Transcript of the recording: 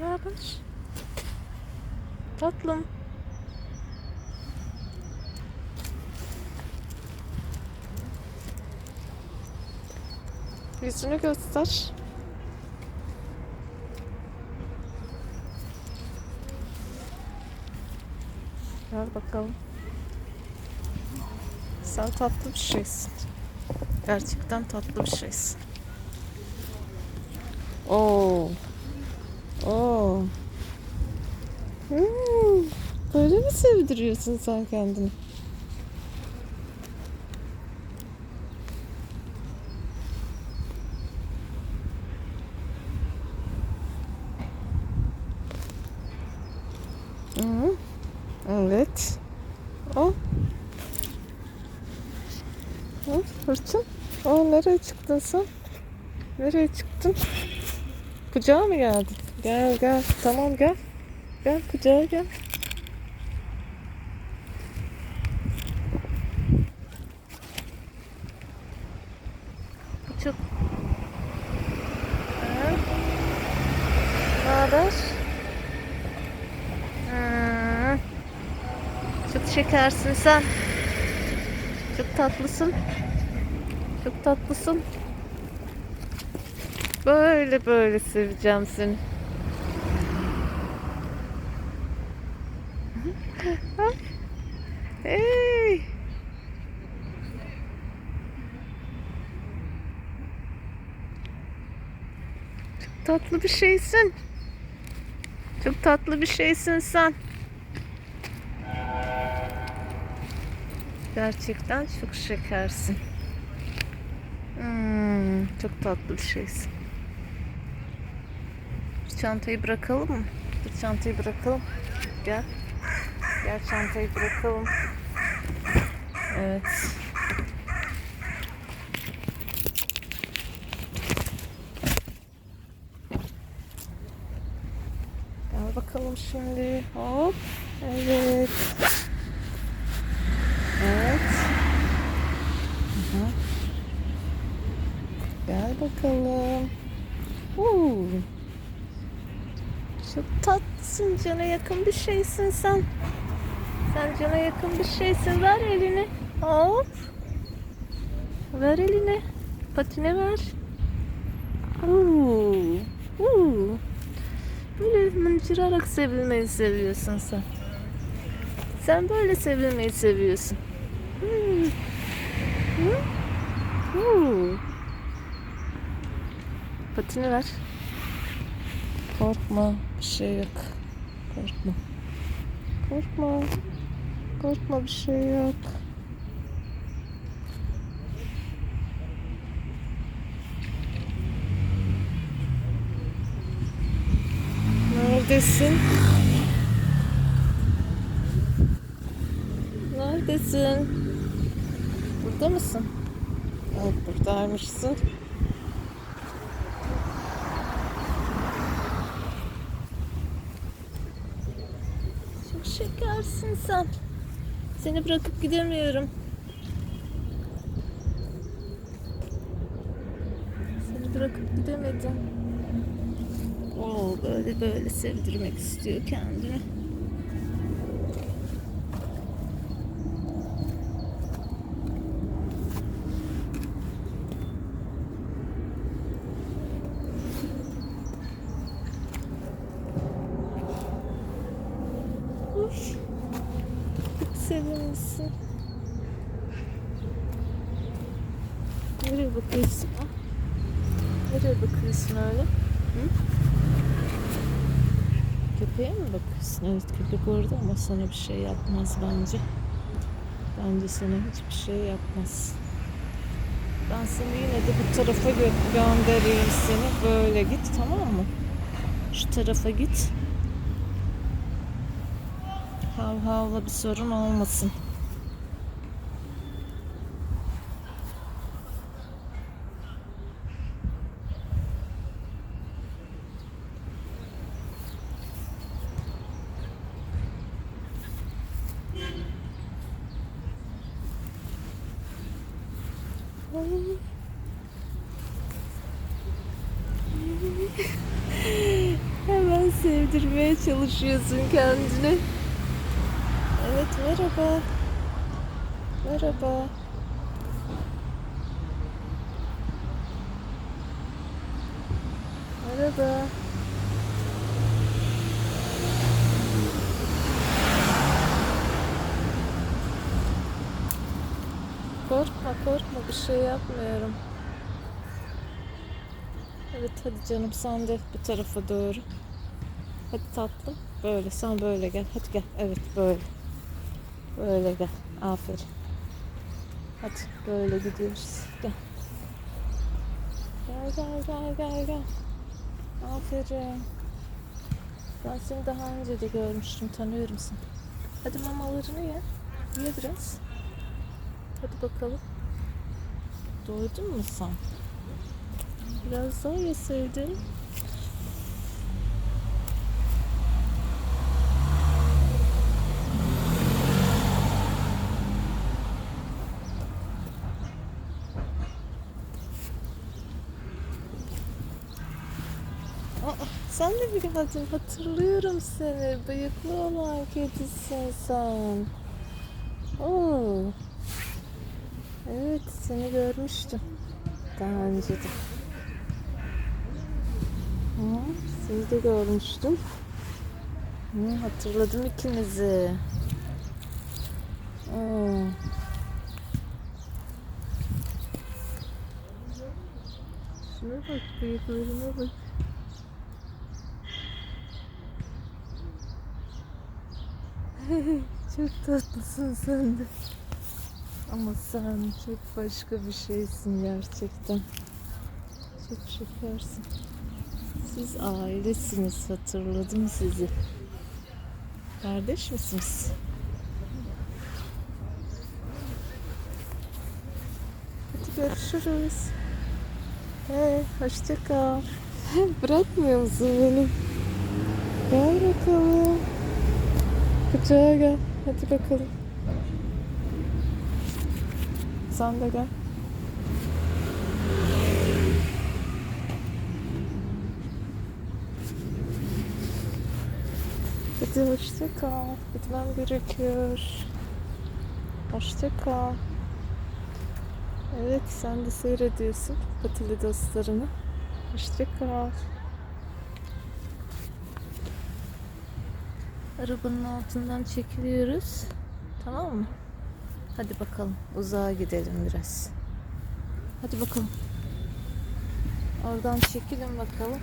Ne haber? Tatlım. Yüzünü göster. Gel bakalım. Sen tatlı bir şeysin. Gerçekten tatlı bir şeysin. Oo. Oo. Hmm, Böyle mi sevdiriyorsun sen kendini? Evet. O. Hı, Hırçın. O nereye çıktın sen? Nereye çıktın? Kucağa mı geldin? Gel gel. Tamam gel. Gel kucağa gel. Çok. Ne haber? Ha. Çok şekersin sen. Çok tatlısın. Çok tatlısın. Böyle böyle seveceğim seni. Hey. Çok tatlı bir şeysin. Çok tatlı bir şeysin sen. Gerçekten çok şekersin. Hmm, çok tatlı bir şeysin. Çantayı bırakalım mı? Çantayı bırakalım. Gel. Gel çantayı bırakalım. Evet. Gel bakalım şimdi. Hop. Evet. Evet. Hı. Gel bakalım. Uuu. Çok tatlısın, cana yakın bir şeysin sen. Sen cana yakın bir şeysin. Ver elini. Hop. Ver elini. Patine ver. Uuu. Uuu. Böyle mıncırarak sevilmeyi seviyorsun sen. Sen böyle sevilmeyi seviyorsun. Hmm. Hı? Uuu. Patini ver. Korkma. Bir şey yok. Korkma. Korkma. Korkma bir şey yok. Neredesin? Neredesin? Burada mısın? Evet buradaymışsın. Çok şekersin sen. Seni bırakıp gidemiyorum. Seni bırakıp gidemedim. Oo, böyle böyle sevdirmek istiyor kendini. Uf. Çok sevimlisin. Nereye bakıyorsun? ha? Nereye bakıyorsun öyle? Hı? Köpeğe mi bakıyorsun? Evet köpek orada ama sana bir şey yapmaz bence. Bence sana hiçbir şey yapmaz. Ben seni yine de bu tarafa gö- göndereyim seni. Böyle git tamam mı? Şu tarafa git. Hav havla bir sorun olmasın. Hemen sevdirmeye çalışıyorsun kendini. Evet merhaba. Merhaba. Merhaba. Korkma korkma bir şey yapmıyorum. Evet hadi canım sen de bu tarafa doğru. Hadi tatlım. Böyle sen böyle gel. Hadi gel. Evet böyle. Böyle gel. Aferin. Hadi böyle gidiyoruz. Gel. Gel gel gel gel gel. Aferin. Ben seni daha önce de görmüştüm. Tanıyorum seni. Hadi mamalarını ye. Ye biraz. Hadi bakalım. Doydun mu sen? Biraz daha yeseydin. Sen de bir geldin. Hatırlıyorum seni. Bıyıklı olan kedisin sen. Oo. Evet seni görmüştüm. Daha önce de. Hı, sizi de görmüştüm. Hı, hatırladım ikinizi. Hı. Şuna bak bıyıklarına bak. Çok tatlısın sen de. Ama sen çok başka bir şeysin gerçekten. Çok şekersin. Siz ailesiniz hatırladım sizi. Kardeş misiniz? Hadi görüşürüz. Hey, hoşça kal. Bırakmıyor musun beni? Gel bakalım. Kucağa gel. Hadi bakalım. Sen de gel. Hadi hoşça kal. Gitmem gerekiyor. Hoşça kal. Evet sen de seyrediyorsun patili dostlarını. Hoşça kal. Arabanın altından çekiliyoruz. Tamam mı? Hadi bakalım uzağa gidelim biraz. Hadi bakalım. Oradan çekilin bakalım.